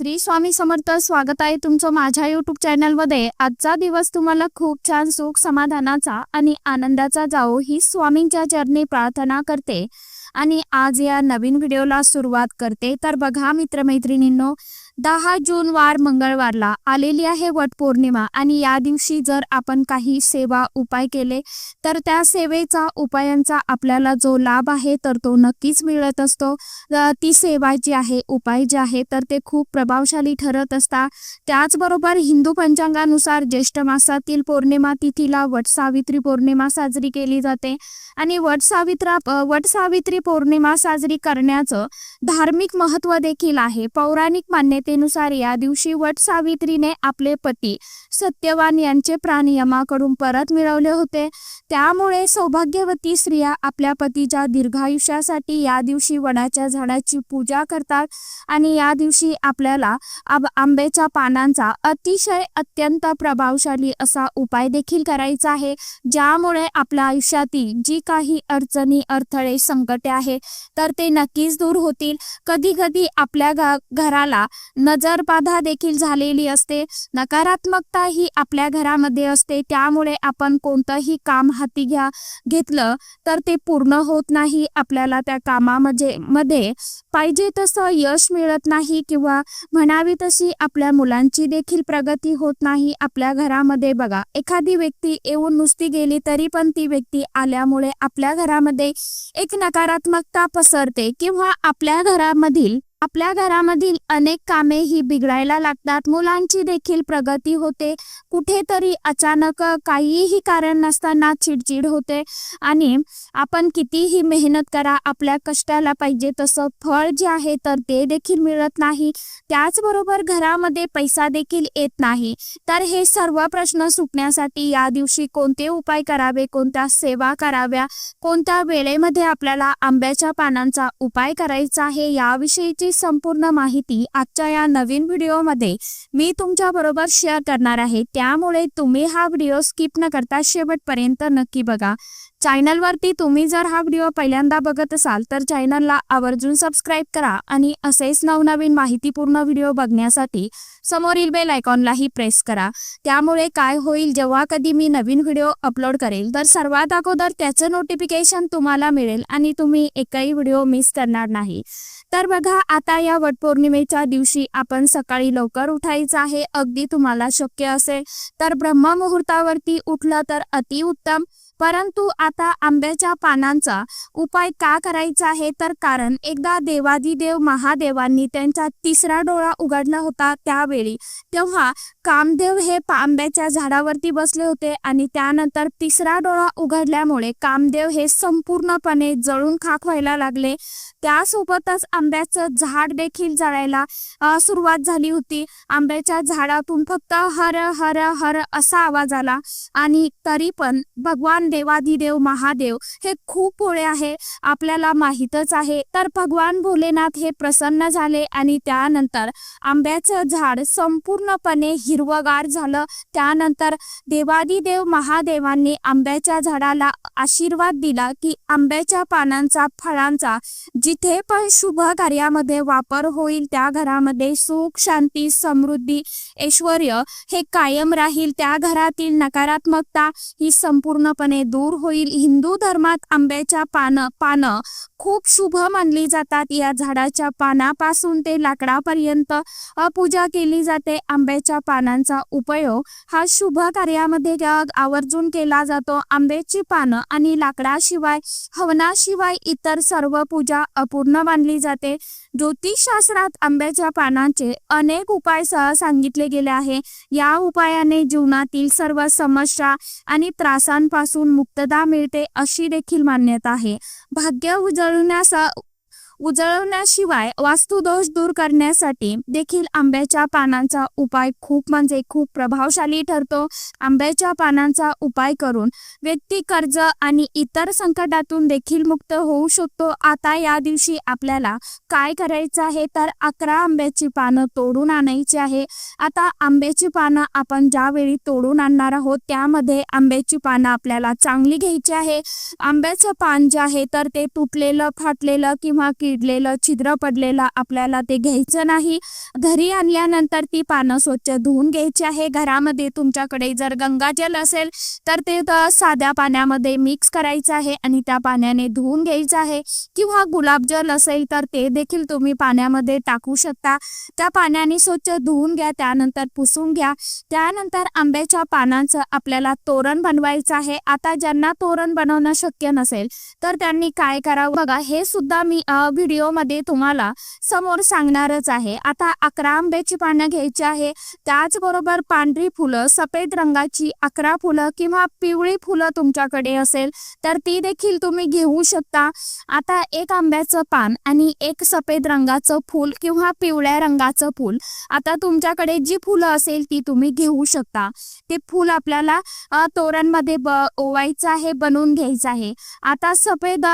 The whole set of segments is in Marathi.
श्री स्वामी समर्थ स्वागत आहे तुमचं माझ्या युट्यूब चॅनलमध्ये आजचा दिवस तुम्हाला खूप छान सुख समाधानाचा आणि आनंदाचा जाओ ही स्वामींच्या चरणी प्रार्थना करते. आणि आज या नवीन व्हिडिओला सुरुवात करते. तर बघा मित्रमैत्रिणींनो दहा जून वार मंगळवारला आलेली आहे वटपौर्णिमा आणि या दिवशी जर आपण काही सेवा उपाय केले तर त्या सेवेचा उपायांचा आपल्याला जो लाभ आहे तर तो नक्कीच मिळत असतो. ती सेवा जी आहे उपाय जे आहे तर ते खूप प्रभावशाली ठरत असतात. त्याचबरोबर हिंदू पंचांगानुसार ज्येष्ठ मासातील पौर्णिमा तिथीला वट सावित्री पौर्णिमा साजरी केली जाते. आणि वट सावित्रा वट सावित्री पौर्णिमा साजरी करण्याचं धार्मिक महत्त्व देखील आहे. पौराणिक मान्यतेनुसार या दिवशी वट सावित्रीने आपले पती सत्यवान यांचे प्राण यमाकडून परत मिळवले होते. त्यामुळे सौभाग्यवती स्त्रिया आपल्या पतीच्या दीर्घायुष्यासाठी या दिवशी वडाच्या झाडाची पूजा करतात आणि या दिवशी आपल्याला आब आंब्याच्या पानांचा अतिशय अत्यंत प्रभावशाली असा उपाय देखील करायचा आहे. ज्यामुळे आपल्या आयुष्यातील जी काही अडचणी अडथळे संकटे आहे तर ते नक्कीच दूर होतील. कधी कधी आपल्या घ घराला नजरबाधा देखील झालेली असते. नकारात्मकता ही आपल्या घरामध्ये असते त्यामुळे आपण कोणतंही काम हाती घ्या घेतलं तर ते पूर्ण होत नाही आपल्याला त्या कामामध्ये मध्ये. पाहिजे तसं यश मिळत नाही किंवा म्हणावी तशी आपल्या मुलांची देखील प्रगती होत नाही आपल्या घरामध्ये. बघा एखादी व्यक्ती येऊन नुसती गेली तरी पण ती व्यक्ती आल्यामुळे आपल्या घरामध्ये एक नकारात्मकता पसरते किंवा आपल्या घरामधील आपल्या घरामधील अनेक कामे ही बिघडायला लागतात. मुलांची देखील प्रगती होते. कुठेतरी अचानक काहीही कारण नसताना चिडचिड होते. आणि आपण कितीही मेहनत करा आपल्या कष्टाला पाहिजे तसं फळ जे आहे तर ते देखील मिळत नाही. त्याचबरोबर घरामध्ये पैसा देखील येत नाही. तर हे सर्व प्रश्न सुटण्यासाठी या दिवशी कोणते उपाय करावे कोणत्या सेवा कराव्या कोणत्या वेळेमध्ये आपल्याला आंब्याच्या पानांचा उपाय करायचा आहे याविषयीची संपूर्ण माहिती आजच्या या नवीन व्हिडिओमध्ये मी तुमच्या बरोबर शेअर करणार आहे. त्यामुळे तुम्ही हा व्हिडिओ स्किप न करता शेवटपर्यंत नक्की बघा. चॅनलवरती तुम्ही जर हा व्हिडिओ पहिल्यांदा बघत असाल तर चॅनलला आवर्जून सबस्क्राईब करा आणि असेच नवनवीन माहितीपूर्ण व्हिडिओ बघण्यासाठी समोरील बेल आयकॉनलाही प्रेस करा. त्यामुळे काय होईल जेव्हा कधी मी नवीन व्हिडिओ अपलोड करेल तर सर्वात अगोदर त्याचं नोटिफिकेशन तुम्हाला मिळेल आणि तुम्ही एकही व्हिडिओ मिस करणार नाही. तर बघा आता या वटपौर्णिमेच्या दिवशी आपण सकाळी लवकर उठायचं आहे अगदी तुम्हाला शक्य असेल. तर ब्रह्ममुहूर्तावरती उठलं तर अतिउत्तम परंतु आता आंब्याच्या पानांचा उपाय का करायचा आहे? तर कारण एकदा देवादिदेव महादेवांनी त्यांचा तिसरा डोळा उघडला होता त्यावेळी तेव्हा कामदेव हे आंब्याच्या झाडावरती बसले होते आणि त्यानंतर तिसरा डोळा उघडल्यामुळे कामदेव हे संपूर्णपणे जळून खाक व्हायला लागले. त्यासोबतच आंब्याचं झाड देखील जळायला सुरुवात झाली होती. आंब्याच्या झाडातून फक्त हर हर हर असा आवाज आला. आणि तरी पण भगवान देवादिदेव महादेव हे खूप भोळे आहे. आपल्याला माहीतच आहे. तर भगवान भोलेनाथ हे प्रसन्न झाले आणि त्यानंतर आंब्याचं झाड संपूर्णपणे हिरवगार झालं. त्यानंतर देवादिदेव महादेवांनी आंब्याच्या झाडाला आशीर्वाद दिला की आंब्याच्या पानांचा फळांचा जिथे पण शुभ कार्यामध्ये वापर होईल त्या घरामध्ये सुख शांती समृद्धी ऐश्वर हे कायम राहील. त्या घरातील नकारात्मकता ही संपूर्णपणे दूर होईल. हिंदू धर्मात आंब्याच्या पानं पानं खूप शुभ मानली जातात. या झाडाच्या पानापासून ते लाकडापर्यंत पूजा केली जाते. आंब्याच्या पानांचा उपयोग हा शुभ कार्यामध्ये आवर्जून केला जातो आंब्याची पानं आणि लाकडाशिवाय हवनाशिवाय इतर सर्व पूजा अपूर्ण मानली जाते. ज्योतिषशास्त्रात आंब्याच्या पानांचे अनेक उपाय सह सांगितले गेले आहे. या उपायाने जीवनातील सर्व समस्या आणि त्रासांपासून मुक्तता मिळते अशी देखील मान्यता आहे. भाग्य उजळण्यास उजळवण्याशिवाय वास्तुदोष दूर करण्यासाठी देखील आंब्याच्या पानांचा उपाय खूप म्हणजे खूप प्रभावशाली ठरतो. आंब्याच्या पानांचा उपाय करून व्यक्ती कर्ज आणि इतर संकटातून देखील मुक्त होऊ शकतो. आता या दिवशी आपल्याला काय करायचं आहे? तर अकरा आंब्याची पानं तोडून आणायची आहे. आता आंब्याची पानं आपण ज्यावेळी तोडून आणणार आहोत त्यामध्ये आंब्याची पानं आपल्याला चांगली घ्यायची आहे. आंब्याचं पान जे आहे तर ते तुटलेलं फाटलेलं किंवा किड किडलेलं छिद्र पडलेलं आपल्याला ते घ्यायचं नाही. घरी आणल्यानंतर ती पानं स्वच्छ धुवून घ्यायची आहे. घरामध्ये तुमच्याकडे जर गंगाजल असेल तर ते साध्या पाण्यामध्ये मिक्स करायचं आहे आणि त्या पाण्याने धुवून घ्यायचं आहे. किंवा गुलाबजल असेल तर ते देखील तुम्ही पाण्यामध्ये टाकू शकता. त्या पाण्याने स्वच्छ धुवून घ्या त्यानंतर पुसून घ्या. त्यानंतर आंब्याच्या पानांचं आपल्याला तोरण बनवायचं आहे. आता ज्यांना तोरण बनवणं शक्य नसेल तर त्यांनी काय करावं? बघा हे सुद्धा मी व्हिडिओमध्ये तुम्हाला समोर सांगणारच आहे. आता अकरा आंब्याची पानं घ्यायची आहे. त्याचबरोबर पांढरी फुलं सफेद रंगाची अकरा फुलं किंवा पिवळी फुलं तुमच्याकडे असेल तर ती देखील तुम्ही घेऊ शकता. आता एक आंब्याचं पान आणि एक सफेद रंगाचं फूल किंवा पिवळ्या रंगाचं फूल. आता तुमच्याकडे जी फुलं असेल ती तुम्ही घेऊ शकता. ते फूल आपल्याला तोरणमध्ये ब ओवायचं आहे बनवून घ्यायचं आहे. आता सफेद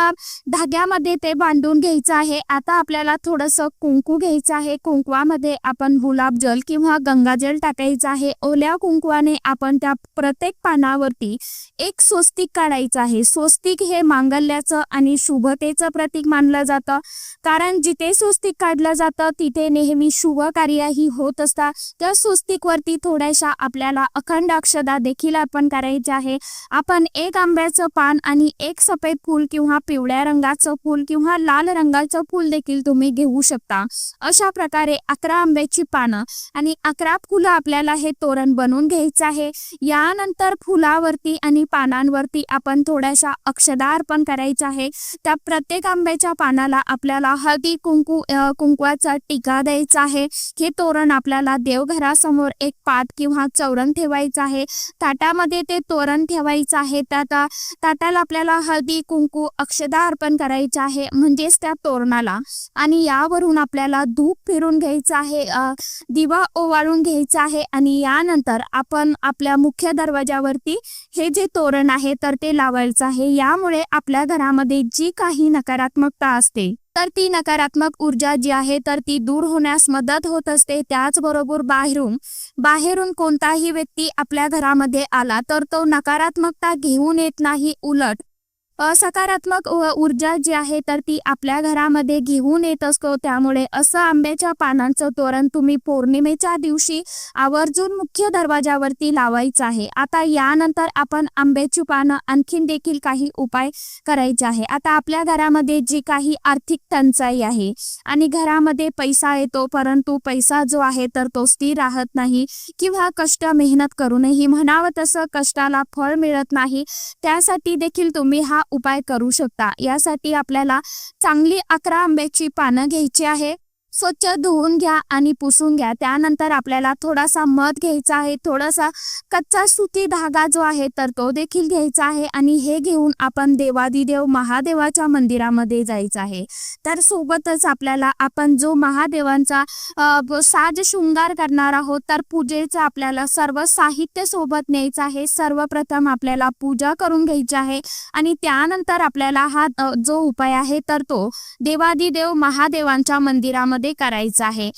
धाग्यामध्ये ते बांधून घ्यायचं आहे. आता आपल्याला थोडंसं कुंकू घ्यायचं आहे. कुंकवामध्ये आपण गुलाबजल किंवा गंगाजल टाकायचं आहे. ओल्या कुंकवाने आपण त्या प्रत्येक पानावरती एक स्वस्तिक काढायचं आहे. स्वस्तिक हे मांगल्याचं आणि शुभतेचं प्रतीक मानलं जातं. कारण जिथे स्वस्तिक काढलं जातं तिथे नेहमी शुभ कार्यही होत असतात. त्या स्वस्तिकवरती थोड्याशा आपल्याला अखंड अक्षदा देखील अर्पण करायचे आहे आपण एक आंब्याचं पान आणि एक सफेद फूल किंवा पिवळ्या रंगाचं फूल किंवा लाल रंगाचं फूल देखील तुम्ही घेऊ शकता. अशा प्रकारे अकरा आंब्याची पानं आणि अकरा फुलं आपल्याला हे तोरण बनवून घ्यायचं आहे. यानंतर फुलावरती आणि पानांवरती आपण थोड्याशा अक्षदा अर्पण करायचं आहे. त्या प्रत्येक आंब्याच्या पानाला आपल्याला हळदी कुंकू कुंकवाचा टीका द्यायचा आहे. हे तोरण आपल्याला देवघरासमोर एक पाट किंवा चौरण ठेवायचं आहे. ताटामध्ये ते तोरण ठेवायचं आहे. त्या ताटाला आपल्याला हळदी कुंकू अक्षदा अर्पण करायचे आहे. म्हणजेच त्या तोरणाला. आणि यावरून आपल्याला धूप फिरून घ्यायचं आहे दिवा ओवाळून घ्यायचा आहे. आणि यानंतर आपण आपल्या मुख्य दरवाजावरती हे जे तोरण आहे तर ते लावायचं आहे. यामुळे आपल्या घरामध्ये जी काही नकारात्मकता असते तर ती नकारात्मक ऊर्जा जी आहे तर ती दूर होण्यास मदत होत असते. त्याचबरोबर बाहेरून बाहेरून कोणताही व्यक्ती आपल्या घरामध्ये आला तर तो नकारात्मकता घेऊन येत नाही उलट असकारात्मक ऊर्जा जी आहे तर ती आपल्या घरामध्ये घेऊन येत असतो. त्यामुळे असं आंब्याच्या पानांचं तोरण तुम्ही पौर्णिमेच्या दिवशी आवर्जून मुख्य दरवाजावरती लावायचं आहे. आता यानंतर आपण आंब्याची पानं आणखीन देखील काही उपाय करायचे आहे. आता आपल्या घरामध्ये जी काही आर्थिक टंचाई आहे आणि घरामध्ये पैसा येतो परंतु पैसा जो आहे तर तो स्थिर राहत नाही किंवा कष्ट मेहनत करूनही म्हणावं तसं कष्टाला फळ मिळत नाही. त्यासाठी देखील तुम्ही हा उपाय करू शकता. यासाठी आपल्याला चांगली अकरा आंब्याची पानं घ्यायची आहे. स्वच्छ धुवून घ्या आणि पुसून घ्या. त्यानंतर आपल्याला थोडासा मध घ्यायचा आहे. थोडासा कच्चा सुती धागा जो आहे तर तो देखील घ्यायचा आहे. आणि हे घेऊन आपण देवादिदेव महादेवाच्या मंदिरामध्ये जायचं आहे. तर सोबतच आपल्याला आपण जो महादेवांचा साज शृंगार करणार आहोत तर पूजेचं आपल्याला सर्व साहित्य सोबत न्यायचं आहे. सर्वप्रथम आपल्याला पूजा करून घ्यायची आहे. आणि त्यानंतर आपल्याला हा जो उपाय आहे तर तो देवादिदेव महादेवांच्या मंदिरामध्ये करायचं आहे.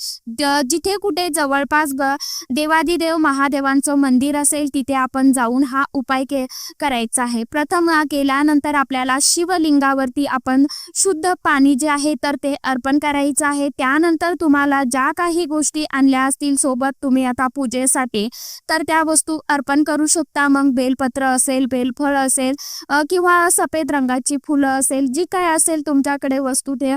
जिथे कुठे जवळपास ग देवादिदेव महादेवांचं मंदिर असेल तिथे आपण जाऊन हा उपाय के करायचा आहे. प्रथम केल्यानंतर आपल्याला शिवलिंगावरती आपण शुद्ध पाणी जे आहे तर ते अर्पण करायचं आहे. त्यानंतर तुम्हाला ज्या काही गोष्टी आणल्या असतील सोबत तुम्ही आता पूजेसाठी तर त्या वस्तू अर्पण करू शकता. मग बेलपत्र असेल बेलफळ असेल किंवा सफेद रंगाची फुलं असेल जी काय असेल तुमच्याकडे वस्तू ते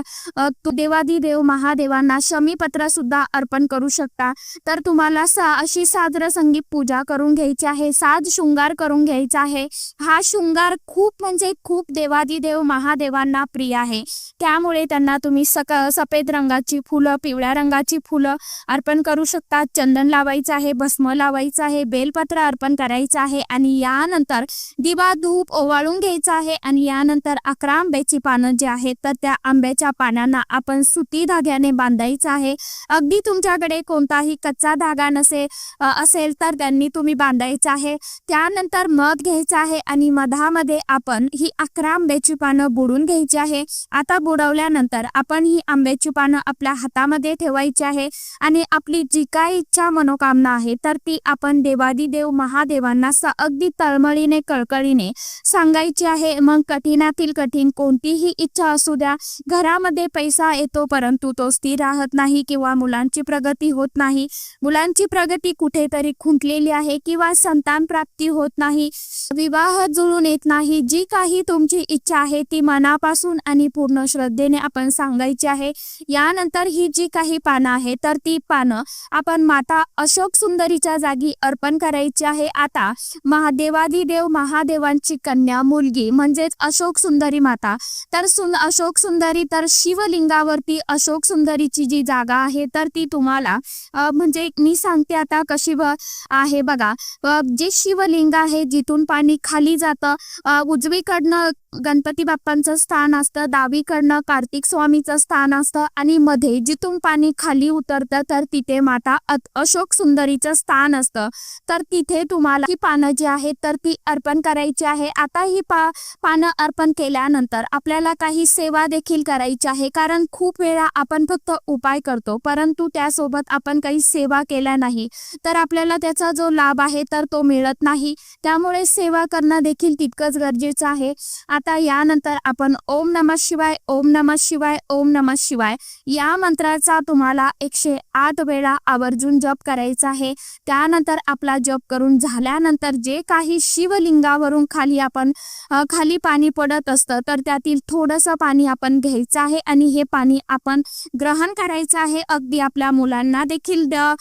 देवादिदेव महादेवांना शमीपत्र सुद्धा अर्पण करू शकता. तर तुम्हाला सा अशी साद्र संगीत पूजा करून घ्यायची आहे साज शृंगार करून घ्यायचा आहे. हा शृंगार खूप म्हणजे खूप देवादिदेव महादेवांना प्रिय आहे. त्यामुळे त्यांना तुम्ही सक सफेद रंगाची फुलं पिवळ्या रंगाची फुलं अर्पण करू शकता. चंदन लावायचं आहे भस्म लावायचं आहे बेलपत्र अर्पण करायचं आहे आणि यानंतर दिवा धूप ओवाळून घ्यायचा आहे आणि यानंतर अकरा आंब्याची पानं जी आहेत तर त्या आंब्याच्या पानांना आपण सुती धाग्याने बांध बांधायचं आहे. अगदी तुमच्याकडे कोणताही कच्चा धागा नसे असेल तर त्यांनी तुम्ही बांधायचं आहे. त्यानंतर मध घ्यायचं आहे आणि मधामध्ये आपण ही अकरा आंब्याची पानं बुडून घ्यायची आहे. आता बुडवल्यानंतर आपण ही आंब्याची पानं आपल्या हातामध्ये ठेवायची आहे आणि आपली जी काय इच्छा मनोकामना आहे तर ती आपण देवादिदेव महादेवांना अगदी तळमळीने कळकळीने सांगायची आहे. मग कठीणातील कठीण कोणतीही इच्छा असू द्या. घरामध्ये पैसा येतो परंतु तो स्थिर राहत नाही किंवा मुलांची प्रगती होत नाही. मुलांची प्रगती कुठेतरी खुंटलेली आहे किंवा संतान प्राप्ती होत नाही. विवाह जुळून येत नाही. जी काही तुमची इच्छा आहे ती मनापासून आणि पूर्ण श्रद्धेने आपण सांगायची आहे. यानंतर ही जी काही पानं आहे तर ती पानं आपण माता अशोक सुंदरीच्या जागी अर्पण करायची आहे. आता महादेवादिदेव महादेवांची कन्या मुलगी म्हणजेच अशोक सुंदरी माता. तर सुन अशोक सुंदरी तर शिवलिंगावरती अशोक सुंदरी सुंदरीची जी जागा आहे तर ती तुम्हाला म्हणजे मी सांगते आता कशी आहे बघा. जे शिवलिंग आहे जिथून पाणी खाली जातं उजवीकडनं गणपती बाप्पांचं स्थान असतं डावीकडनं कार्तिक स्वामीचं स्थान असतं आणि मध्ये जिथून पाणी खाली उतरतं तर तिथे माता अशोक सुंदरीचं स्थान असतं. तर तिथे तुम्हाला ही पानं जी आहेत तर ती अर्पण करायची आहे. आता ही पा पानं अर्पण केल्यानंतर आपल्याला काही सेवा देखील करायची आहे. कारण खूप वेळा आपण फक्त उपाय करतो परंतु त्यासोबत आपण काही सेवा केल्या नाही. तर आपल्याला त्याचा जो लाभ आहे तर तो मिळत नाही. त्यामुळे सेवा करणं देखील तितकंच गरजेचं आहे. आता यानंतर आपण ओम नमः शिवाय ओम नमः शिवाय ओम नमः शिवाय या मंत्राचा तुम्हाला एकशे आठ वेळा आवर्जून जप करायचा आहे. त्यानंतर आपला जप करून झाल्यानंतर जे काही शिवलिंगावरून खाली आपण खाली पाणी पडत असतं तर त्यातील थोडंसं पाणी आपण घ्यायचं आहे आणि हे पाणी आपण ग्रहण करायचं आहे. अगदी आपल्या मुलांना देखील द-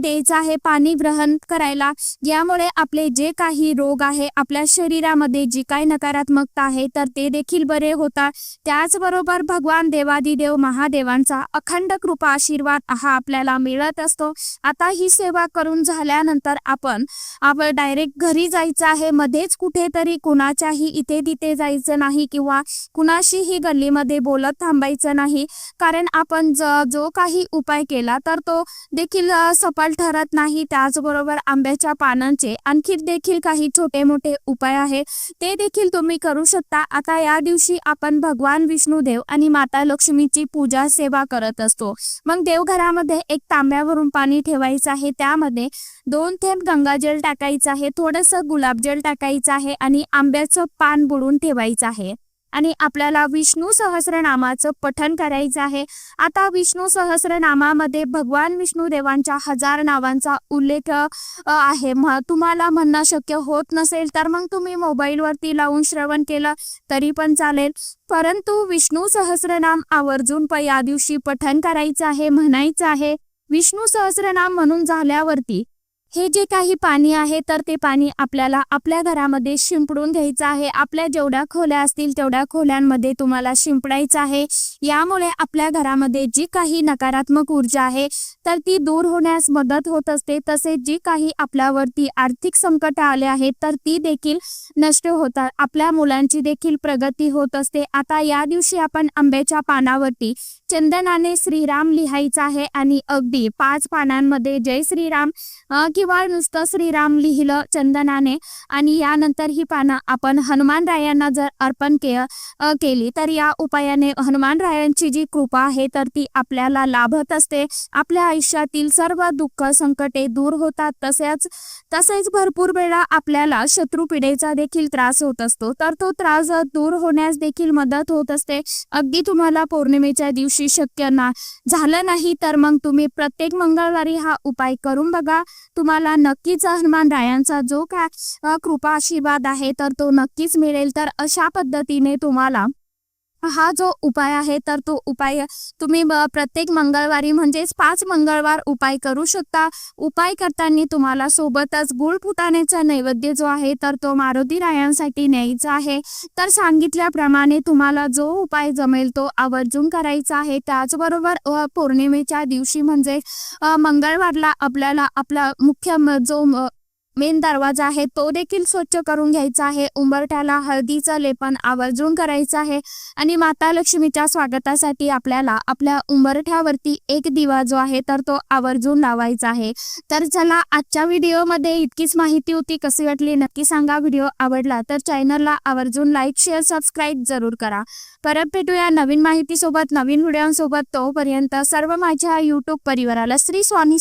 द्यायचं आहे पाणी ग्रहण करायला. यामुळे आपले जे काही रोग आहे आपल्या शरीरामध्ये जी काही नकारात्मकता आहे तर ते देखील बरे होतात. त्याचबरोबर भगवान देवादिदेव महादेवांचा अखंड कृपा आशीर्वाद हा आपल्याला मिळत असतो. आता ही सेवा करून झाल्यानंतर आपण आपण डायरेक्ट घरी जायचं आहे. मध्येच कुठेतरी कुणाच्याही इथे तिथे जायचं नाही किंवा कुणाशीही गल्लीमध्ये बोलत थांबायचं नाही. कारण आपण ज जो काही उपाय केला तर तो देखील सफल ठरत नाही. त्याचबरोबर आंब्याच्या पानांचे आणखी देखील काही छोटे मोठे उपाय आहे ते देखील तुम्ही करू शकता. आता या दिवशी आपण भगवान विष्णुदेव आणि माता लक्ष्मीची पूजा सेवा करत असतो. मग देवघरामध्ये एक तांब्यावरून पाणी ठेवायचं आहे. त्यामध्ये दोन थेंब गंगाजल टाकायचं आहे. थोडंसं गुलाबजल टाकायचं आहे आणि आंब्याचं पान बुडून ठेवायचं आहे. आणि आपल्याला विष्णू सहस्रनामाचं पठन करायचं आहे. आता विष्णू सहस्रनामामध्ये भगवान विष्णू देवांच्या हजार नावांचा उल्लेख आहे. तुम्हाला म्हणणं शक्य होत नसेल तर मग तुम्ही मोबाईलवरती लावून श्रवण केलं तरी पण चालेल. परंतु विष्णू सहस्रनाम आवर्जून या दिवशी पठन करायचं आहे म्हणायचं आहे. विष्णू सहस्रनाम म्हणून झाल्यावरती हे जे काही पाणी आहे तर ते पाणी आपल्याला आपल्या घरामध्ये शिंपडून घ्यायचं आहे. आपल्या जेवढ्या खोल्या असतील तेवढ्या खोल्यांमध्ये तुम्हाला शिंपडायचं आहे. यामुळे आपल्या घरामध्ये जी काही नकारात्मक ऊर्जा आहे तर ती दूर होण्यास मदत होत असते. तसेच जी काही आपल्यावरती आर्थिक संकट आले आहेत तर ती देखील नष्ट होतात आपल्या मुलांची देखील प्रगती होत असते. आता या दिवशी आपण आंब्याच्या पानावरती चंदनाने श्रीराम लिहायचं आहे आणि अगदी पाच पानांमध्ये जय श्रीराम किंवा नुसतं श्रीराम लिहिलं चंदनाने आणि यानंतर ही पानं आपण हनुमानरायांना जर अर्पण के केली तर या उपायाने हनुमानरायांची जी कृपा आहे तर ती आपल्याला लाभत असते. आपल्या आयुष्यातील सर्व दुःख संकटे दूर होतात. तसेच तसेच भरपूर वेळा आपल्याला शत्रुपिढेचा देखील त्रास होत असतो. तर तो त्रास दूर होण्यास देखील मदत होत असते. अगदी तुम्हाला पौर्णिमेच्या दिवशी शक्य ना झालं नाही तर मग तुम्ही प्रत्येक मंगळवारी हा उपाय करून बघा. तुम्हाला नक्कीच हनुमान रायांचा जो काय कृपा आशीर्वाद आहे तर तो नक्कीच मिळेल. तर अशा पद्धतीने तुम्हाला हा जो उपाय आहे तर तो उपाय तुम्ही ब- प्रत्येक मंगळवारी म्हणजेच पाच मंगळवार उपाय करू शकता. उपाय करताना तुम्हाला सोबतच गुळ फुटाण्याचा नैवेद्य जो आहे तर तो मारुती रायांसाठी न्यायचा आहे. तर सांगितल्याप्रमाणे तुम्हाला जो उपाय जमेल तो आवर्जून करायचा आहे. त्याचबरोबर पौर्णिमेच्या दिवशी म्हणजे मंगळवारला आपल्याला आपला मुख्य म- जो मेन दरवाजा आहे तो देखील स्वच्छ करून घ्यायचा आहे. उंबरठ्याला हळदीचं लेपन आवर्जून करायचं आहे आणि माता लक्ष्मीच्या स्वागतासाठी आपल्याला आपल्या उंबरठ्यावरती एक दिवा जो आहे तर तो आवर्जून लावायचा आहे. तर चला आजच्या व्हिडिओमध्ये इतकीच माहिती होती कशी वाटली नक्की सांगा. व्हिडिओ आवडला तर चॅनलला आवर्जून लाईक शेअर सबस्क्राईब जरूर करा. परत भेटूया नवीन माहितीसोबत नवीन व्हिडिओसोबत. तोपर्यंत सर्व माझ्या यूट्यूब परिवाराला श्री स्वामी